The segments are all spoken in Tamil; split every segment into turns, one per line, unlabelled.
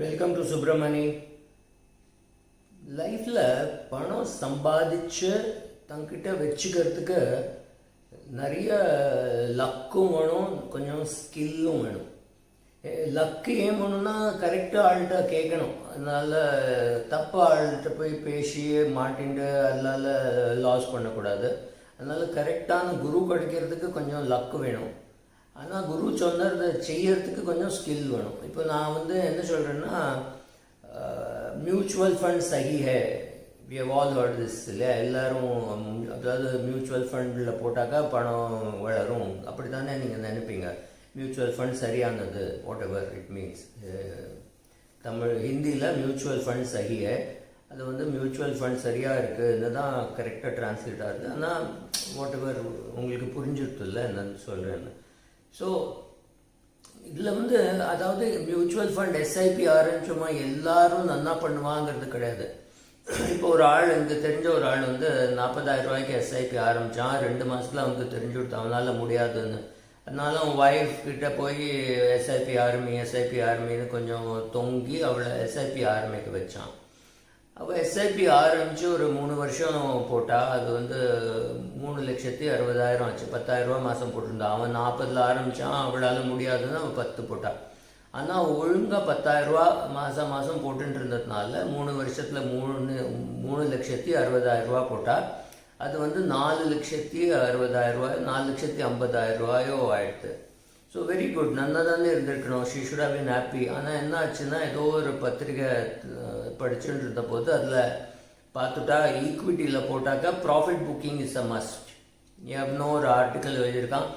வெல்கம் டு சுப்பிரமணி லைஃப்பில் பணம் சம்பாதிச்சு தங்கிட்ட வச்சுக்கிறதுக்கு நிறைய லக்கும் வேணும் கொஞ்சம் ஸ்கில்லும் வேணும். லக்கு ஏன் வேணும்னா கரெக்டாக ஆள்கிட்ட கேட்கணும். அதனால் தப்பு ஆள்கிட்ட போய் பேசி மாட்டிண்டு அதனால லாஸ் பண்ணக்கூடாது. அதனால் கரெக்டான குரு கிடைக்கிறதுக்கு கொஞ்சம் லக்கு வேணும். ஆனால் குரு சொன்னதை செய்யறதுக்கு கொஞ்சம் ஸ்கில் வேணும். இப்போ நான் வந்து என்ன சொல்கிறேன்னா மியூச்சுவல் ஃபண்ட் சகி ஹே. We have all heard this இல்லையா? எல்லோரும் அதாவது மியூச்சுவல் ஃபண்டில் போட்டாக்கா பணம் வளரும். அப்படி தானே நீங்கள் நினைப்பீங்க? மியூச்சுவல் ஃபண்ட் சரியானது whatever it means Tamil ஹிந்தியில் மியூச்சுவல் ஃபண்ட் சஹி அது வந்து மியூச்சுவல் ஃபண்ட் சரியாக இருக்குதுன்னு தான் கரெக்டாக டிரான்ஸ்லேட் ஆகுது. ஆனால் வாட் எவர் உங்களுக்கு புரிஞ்சிருத்துல என்னன்னு சொல்கிறேன்னு ஸோ இதில் வந்து அதாவது மியூச்சுவல் ஃபண்ட் எஸ்ஐபி ஆரம்பிச்சோமா எல்லாரும் நல்லா பண்ணுவாங்கிறது கிடையாது. இப்போ ஒரு ஆள் எனக்கு தெரிஞ்ச ஒரு ஆள் வந்து நாற்பதாயிரம் ரூபாய்க்கு எஸ்ஐபி ஆரம்பித்தான் ரெண்டு மாதத்தில் அவனுக்கு தெரிஞ்சு கொடுத்தான். அவனால் முடியாதுன்னு. அதனால அவன் ஒய்ஃப் கிட்ட போய் எஸ்ஐபி ஆர்மி எஸ்ஐபி ஆர்மின்னு கொஞ்சம் தொங்கி அவளை எஸ்ஐபி ஆர்மிக்கு வச்சான். அப்போ எஸ்ஐபி ஆரம்பித்து ஒரு மூணு வருஷம் போட்டால் அது வந்து மூணு லட்சத்தி அறுபதாயிரம் ஆச்சு. பத்தாயிரரூபா மாதம் போட்டிருந்தான் அவன் நாற்பதில் ஆரம்பித்தான் அவளால் முடியாதுன்னு அவன் பத்து போட்டான் ஆனால் ஒழுங்காக பத்தாயிரரூபா மாதம் மாதம் போட்டுட்டு இருந்ததுனால மூணு வருஷத்தில் மூணு மூணு லட்சத்தி அறுபதாயிரரூபா போட்டால் அது வந்து நாலு லட்சத்தி அறுபதாயிரரூபா நாலு லட்சத்தி ஐம்பதாயிரரூபாயோ ஆயிடுது ஸோ வெரி குட் நல்லா தானே இருந்திருக்கணும். She should have been happy ஆனால் என்ன ஆச்சுன்னா ஏதோ ஒரு பத்திரிக்கை படிச்சுட்டு இருந்த போது அதில் பார்த்துட்டா ஈக்விட்டியில் போட்டாக்கா profit booking is a must எவ்வளோ ஒரு ஆர்டிக்கல் எழுதியிருக்கான்.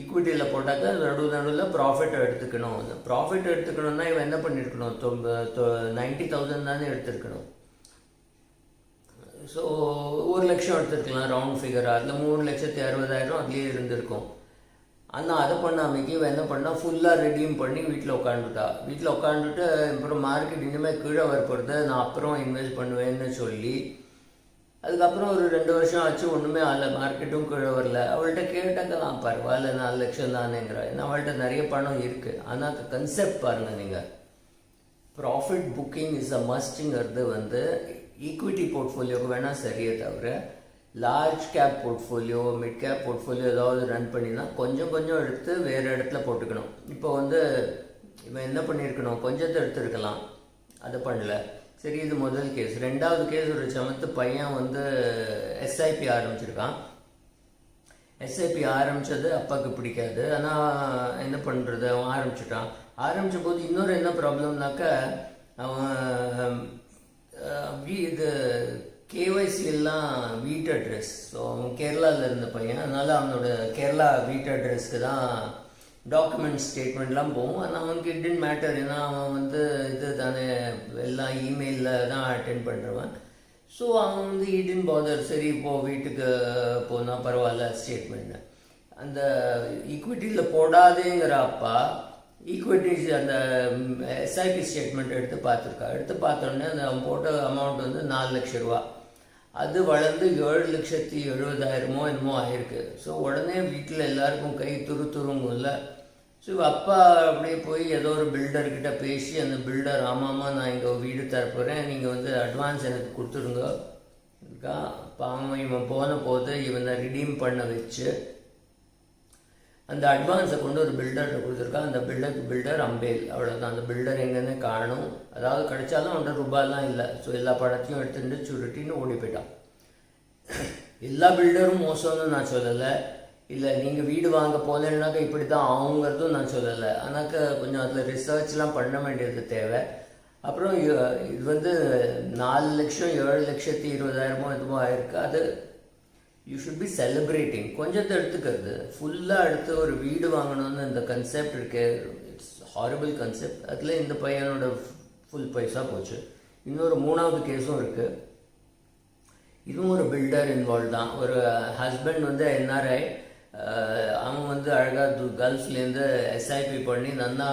ஈக்விட்டியில் போட்டாக்கா நடு நடுவில் ப்ராஃபிட் எடுத்துக்கணும். அந்த ப்ராஃபிட் எடுத்துக்கணும்னா இவன் என்ன பண்ணியிருக்கணும் தொ நைன்டி தௌசண்ட் தானே எடுத்திருக்கணும். ஸோ ஒரு லட்சம் எடுத்துருக்கலாம் ரவுண்ட் ஃபிகராக அதில் மூணு லட்சத்தி அறுபதாயிரம் அதுலேயே இருந்திருக்கும். ஆனால் அதை பண்ணாமைக்கு இவன் என்ன பண்ணால் ஃபுல்லாக ரெடியூம் பண்ணி வீட்டில் உட்காந்துட்டா வீட்டில் உட்காந்துட்டு அப்புறம் மார்க்கெட் இனிமேல் கீழே வரப்போகிறது நான் அப்புறம் இன்வெஸ்ட் பண்ணுவேன்னு சொல்லி அதுக்கப்புறம் ஒரு ரெண்டு வருஷம் ஆச்சு ஒன்றுமே ஆகல மார்க்கெட்டும் கீழே வரல. அவள்கிட்ட கேட்டாக்கலாம் பரவாயில்ல நாலு லட்சம் தானேங்கிற. ஏன்னா அவள்கிட்ட நிறைய பணம் இருக்குது ஆனால் கன்செப்ட் பாருங்கள் நீங்கள் ப்ராஃபிட் புக்கிங் இஸ் அ மஸ்ட்டுங்கிறது வந்து ஈக்விட்டி போர்ட்ஃபோலியோக்கு வேணால் சரியே தவிர large cap portfolio mid cap portfolio ஏதாவது ரன் பண்ணினா கொஞ்சம் கொஞ்சம் எடுத்து வேறு இடத்துல போட்டுக்கணும். இப்போ வந்து இவன் என்ன பண்ணியிருக்கணும்? கொஞ்சத்தை எடுத்துருக்கலாம். அதை பண்ணல. சரி இது முதல் கேஸ் ரெண்டாவது கேஸ் ஒரு சமத்து பையன் வந்து எஸ்ஐபி ஆரம்பிச்சிருக்கான். எஸ்ஐபி ஆரம்பித்தது அப்பாவுக்கு பிடிக்காது. ஆனால் என்ன பண்ணுறது அவன் ஆரம்பிச்சிட்டான். ஆரம்பித்த போது இன்னொரு என்ன ப்ராப்ளம்னாக்க அவன் இது கேஒய்சி எல்லாம் வீட்டு அட்ரஸ் ஸோ அவன் கேரளாவில் இருந்த பையன். அதனால் அவனோட கேரளா வீட்டு அட்ரஸ்க்கு தான் டாக்குமெண்ட் ஸ்டேட்மெண்ட்லாம் போகும். ஆனால் அவனுக்கு இட் இன் மேட்டர் ஏன்னா அவன் வந்து இது தானே. எல்லாம் இமெயிலில் தான் அட்டென்ட் பண்ணுறவன் ஸோ அவன் வந்து இடின் பாதர் சரி இப்போது வீட்டுக்கு போனால் பரவாயில்ல ஸ்டேட்மெண்ட் அந்த ஈக்விட்டியில் போடாதேங்கிற அப்பா ஈக்விட்டிஸ் அந்த எஸ்ஐபி ஸ்டேட்மெண்ட் எடுத்து பார்த்துருக்கா எடுத்து பார்த்தோன்னே அந்த அவன் போட்ட அமௌண்ட் வந்து நாலு லட்ச ரூபா. அது வளர்ந்து ஏழு லட்சத்தி எழுபதாயிரமோ என்னமோ ஆயிருக்கு. ஸோ உடனே வீட்டில் எல்லாருக்கும் கை துரு துருங்கும்ல. ஸோ அப்பா அப்படியே போய் ஏதோ ஒரு பில்டர்கிட்ட பேசி அந்த பில்டர் ஆமாம்மா நான் இங்கே வீடு தரப்போகிறேன் நீங்கள் வந்து அட்வான்ஸ் எனக்கு கொடுத்துருங்க. பாவம் இவன் போன போது இவனை ரிடீம் பண்ண வச்சு அந்த அட்வான்ஸை கொண்டு ஒரு பில்டர்கிட்ட கொடுத்துருக்கா அந்த பில்டருக்கு பில்டர் அம்பேல். அவ்வளோதான் அந்த பில்டர் எங்கேன்னு காணும் அதாவது கிடைச்சாலும் அவன்கிட்ட ரூபாயெல்லாம் இல்லை. ஸோ எல்லா படத்தையும் எடுத்துட்டு சுருட்டின்னு ஓடி போயிட்டான். எல்லா பில்டரும் மோசம்னு நான் சொல்லலை. இல்லை நீங்கள் வீடு வாங்க போனேன்னாக்கா இப்படி தான் ஆகுங்கிறதும் நான் சொல்லலை. ஆனாக்கா கொஞ்சம் அதில் ரிசர்ச்லாம் பண்ண வேண்டியது தேவை. அப்புறம் இது வந்து நாலு லட்சம் ஏழு லட்சத்தி இருபதாயிரமோ எதுவும் ஆயிருக்கு. அது யூ ஷுட் பி செலிப்ரேட்டிங் கொஞ்சத்தை எடுத்துக்கிறது. ஃபுல்லாக எடுத்து ஒரு வீடு வாங்கணும்னு இந்த கன்செப்ட் இருக்கு. இட்ஸ் ஹாரிபிள் கன்செப்ட் அதில் இந்த பையனோட ஃபுல் பைசா போச்சு. இன்னொரு மூணாவது கேஸும் இருக்குது இதுவும் ஒரு பில்டர் இன்வால்வ் தான். ஒரு ஹஸ்பண்ட் வந்து என்ஆர்ஐ அவன் வந்து அழகாக கல்ஃப்லேருந்து எஸ்ஐபி பண்ணி நல்லா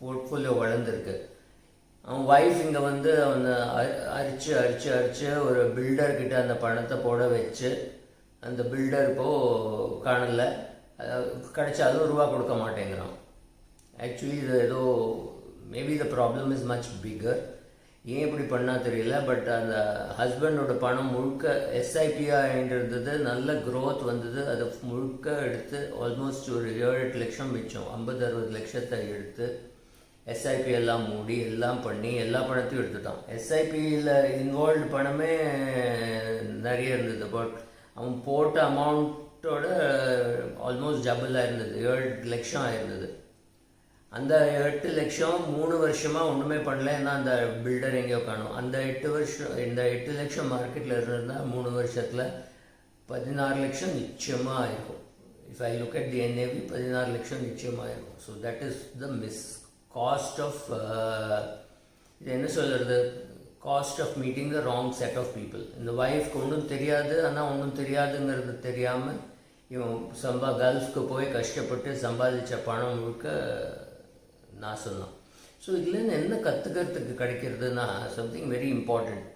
போர்ட்ஃபோலியோ வளர்ந்துருக்கு. அவன் ஒய்ஃப் இங்கே வந்து அவனை அரிச்சு அரிச்சு அரிச்சு ஒரு பில்டர்கிட்ட அந்த பணத்தை போட வச்சு அந்த பில்டர் இப்போது காணல. கிடைச்சாலும் ரூபா கொடுக்க மாட்டேங்கிறான். ஆக்சுவலி இது ஏதோ maybe the problem is much bigger ஏன் இப்படி பண்ணால் தெரியல பட் அந்த ஹஸ்பண்டோட பணம் முழுக்க எஸ்ஐபியாக நல்ல க்ரோத் வந்தது. அதை முழுக்க எடுத்து ஆல்மோஸ்ட் ஒரு ஏழு எட்டு லட்சம் மிச்சம் ஐம்பது அறுபது லட்சத்தை எடுத்து எஸ்ஐபி எல்லாம் மூடி எல்லாம் பண்ணி எல்லா பணத்தையும் எடுத்துட்டான். எஸ்ஐபியில் இன்வால்வ் பணமே நிறைய இருந்தது பட் அவன் போட்ட அமௌண்ட்டோட ஆல்மோஸ்ட் டபுளாக இருந்தது ஏழு லட்சம் ஆயிருந்தது. அந்த எட்டு லட்சம் மூணு வருஷமாக ஒன்றுமே பண்ணல. ஏன்னா அந்த பில்டர் எங்கேயோ காணும். அந்த எட்டு வருஷம் இந்த எட்டு லட்சம் மார்க்கெட்டில் இருந்திருந்தால் மூணு வருஷத்தில் பதினாறு லட்சம் நிச்சயமாக ஆயிருக்கும். If I look at the NAV பதினாறு லட்சம் நிச்சயமாக இருக்கும் so that is the miss cost of இது என்ன சொல்கிறது cost of meeting the wrong set of people இந்த ஒய்ஃப்க்கு ஒன்றும் தெரியாது ஆனால் ஒன்றும் தெரியாதுங்கிறது தெரியாமல் இவன் சம்பா கல்ஃப்க்கு போய் கஷ்டப்பட்டு சம்பாதிச்ச பணம் முழுக்க நான் சொன்னான். ஸோ இதுலேருந்து என்ன கற்றுக்கிறதுக்கு கிடைக்கிறதுனா சம்திங் வெரி இம்பார்ட்டண்ட்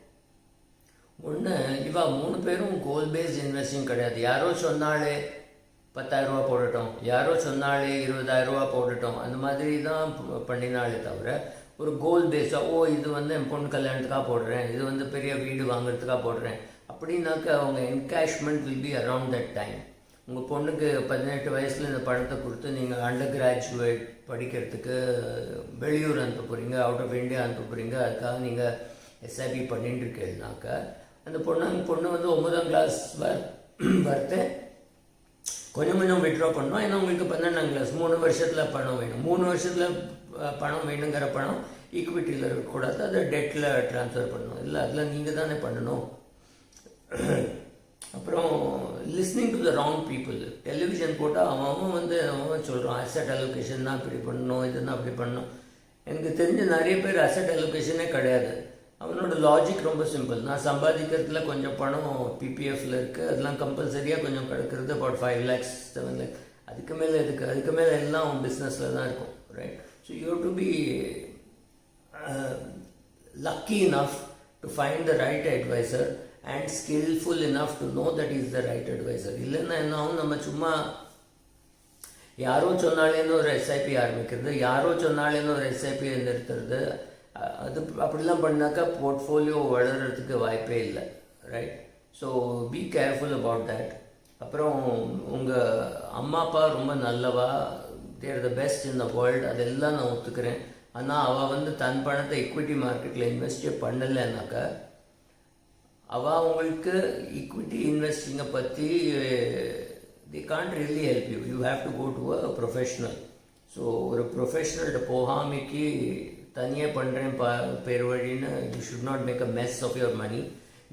ஒன்று இவா மூணு பேரும் கோல் பேஸ்ட் இன்வெஸ்டிங் கிடையாது. யாரோ சொன்னாலே பத்தாயிரரூபா போடட்டும். யாரோ சொன்னாலே இருபதாயிரரூபா போடட்டும். அந்த மாதிரி தான் பண்ணினாலே தவிர ஒரு கோல் பேஸாக ஓ இது வந்து என் பொண்ணு கல்யாணத்துக்காக போடுறேன். இது வந்து பெரிய வீடு வாங்குறதுக்காக போடுறேன். அப்படின்னாக்க அவங்க encashment will be around that time உங்கள் பொண்ணுக்கு பதினெட்டு வயசில் இந்த பணத்தை கொடுத்து நீங்கள் அண்டர் கிராஜுவேட் படிக்கிறதுக்கு வெளியூர் அனுப்ப போகிறீங்க அவுட் ஆஃப் இந்தியா அனுப்ப போகிறீங்க அதுக்காக நீங்கள் எஸ்ஐபி பண்ணிட்டு இருக்கீங்கனாக்க அந்த பொண்ணு அந்த பொண்ணு வந்து ஒன்பதாம் கிளாஸ் வர் வரத்து கொஞ்சம் கொஞ்சம் விட்ரா பண்ணோம். ஏன்னா உங்களுக்கு பன்னெண்டாம் கிளாஸ் மூணு வருஷத்தில் பணம் வேணும். மூணு வருஷத்தில் பணம் வேணுங்கிற பணம் ஈக்விட்டியில் இருக்கக்கூடாது அதை டெட்டில் ட்ரான்ஸ்ஃபர் பண்ணணும். இல்லை அதில் நீங்கள் தானே பண்ணணும். அப்புறம் listening to the wrong people television போட்டால் அவன் அவன் வந்து அவன் சொல்கிறான் அசட் அலோகேஷன் தான் இப்படி பண்ணணும் இதுதான் அப்படி பண்ணணும். எனக்கு தெரிஞ்ச நிறைய பேர் அசட் அலோகேஷனே கிடையாது. அவனோட லாஜிக் ரொம்ப சிம்பிள் நான் சம்பாதிக்கிறதுல கொஞ்சம் பணம் பிபிஎஃப்ல இருக்குது அதெல்லாம் கம்பல்சரியாக கொஞ்சம் கிடக்கிறது. About five lakhs seven lakhs அதுக்கு மேலே இருக்குது அதுக்கு மேலே எல்லாம் அவன் பிஸ்னஸில் தான் இருக்கும். Right so you to be lucky enough to find the right advisor and skillful enough to know that is is the right advisor. இல்லைன்னா என்ன ஆகும்? நம்ம சும்மா யாரோ சொன்னாலேன்னு ஒரு எஸ்ஐபி ஆரம்பிக்கிறது யாரோ சொன்னாலேன்னு ஒரு எஸ்ஐபி நிறுத்துறது அது அப்படிலாம் பண்ணாக்கா போர்ட்ஃபோலியோ வளர்கிறதுக்கு வாய்ப்பே இல்லை right so be careful about that அப்புறம் உங்கள் அம்மா அப்பா ரொம்ப நல்லவா? தேர் the best in the world அதெல்லாம் நான் ஒத்துக்கிறேன். ஆனால் அவள் வந்து தன் பணத்தை equity மார்க்கெட்டில் இன்வெஸ்டே பண்ணலைன்னாக்கா அவள் உங்களுக்கு ஈக்விட்டி இன்வெஸ்டிங்கை பற்றி they can't really help you you have to go to a professional so ஒரு ப்ரொஃபஷ்னல்கிட்ட போகாமைக்கு தனியாக பண்ணுறேன் ப பேர் வழின்னு you should not make a mess of your money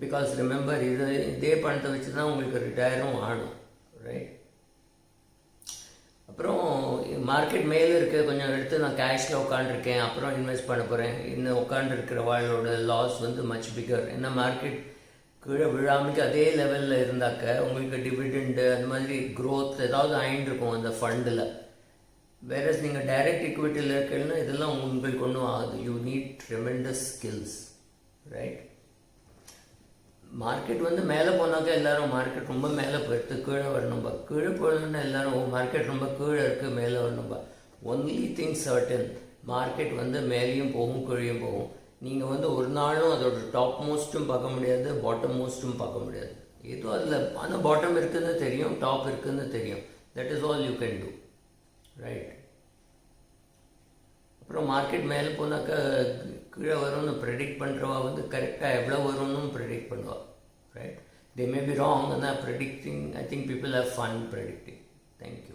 because remember இது இதே பணத்தை வச்சு தான் உங்களுக்கு ரிட்டையரும் ஆகணும். ரைட் அப்புறம் மார்க்கெட் மேலே இருக்க கொஞ்சம் எடுத்து நான் கேஷில் உட்காந்துருக்கேன் அப்புறம் இன்வெஸ்ட் பண்ண போகிறேன் இன்னும் உட்காந்துருக்கிற வாழ்வோட லாஸ் வந்து மச் பிகர் என்ன மார்க்கெட் கீழே விழாமைக்கு அதே லெவலில் இருந்தாக்க உங்களுக்கு டிவிடெண்டு அந்த மாதிரி க்ரோத் ஏதாவது ஆயின்னு அந்த ஃபண்டில் வேற நீங்கள் டைரக்ட் இக்விட்டியில் இருக்கீங்கன்னா இதெல்லாம் உங்களுக்கு ஒன்றும் ஆகுது. You need tremendous skills right market வந்து மேலே போனாக்கா எல்லாரும் மார்க்கெட் ரொம்ப மேலே போயிடுது. கீழே வரணும்பா கீழே போகணுன்னா எல்லாரும் மார்க்கெட் ரொம்ப கீழே இருக்குது மேலே வரணும்பா ஒன்லி திங் சர்டன் மார்க்கெட் வந்து மேலேயும் போகும் கீழேயும் போகும். நீங்கள் வந்து ஒரு நாளும் அதோட டாப் மோஸ்ட்டும் பார்க்க முடியாது பாட்டம் மோஸ்ட்டும் பார்க்க முடியாது. ஏதோ அதில் ஆனால் பாட்டம் இருக்குதுன்னு தெரியும் டாப் இருக்குதுன்னு தெரியும். That is all you can do right அப்புறம் மார்க்கெட் மேலே போனாக்கா கீழே வரும்னு ப்ரெடிக்ட் பண்ணுறவா வந்து கரெக்டாக எவ்வளோ வரும்னு ப்ரெடிக்ட் பண்ணுவா right they may be wrong ஆனால் predicting I think people have fun predicting thank you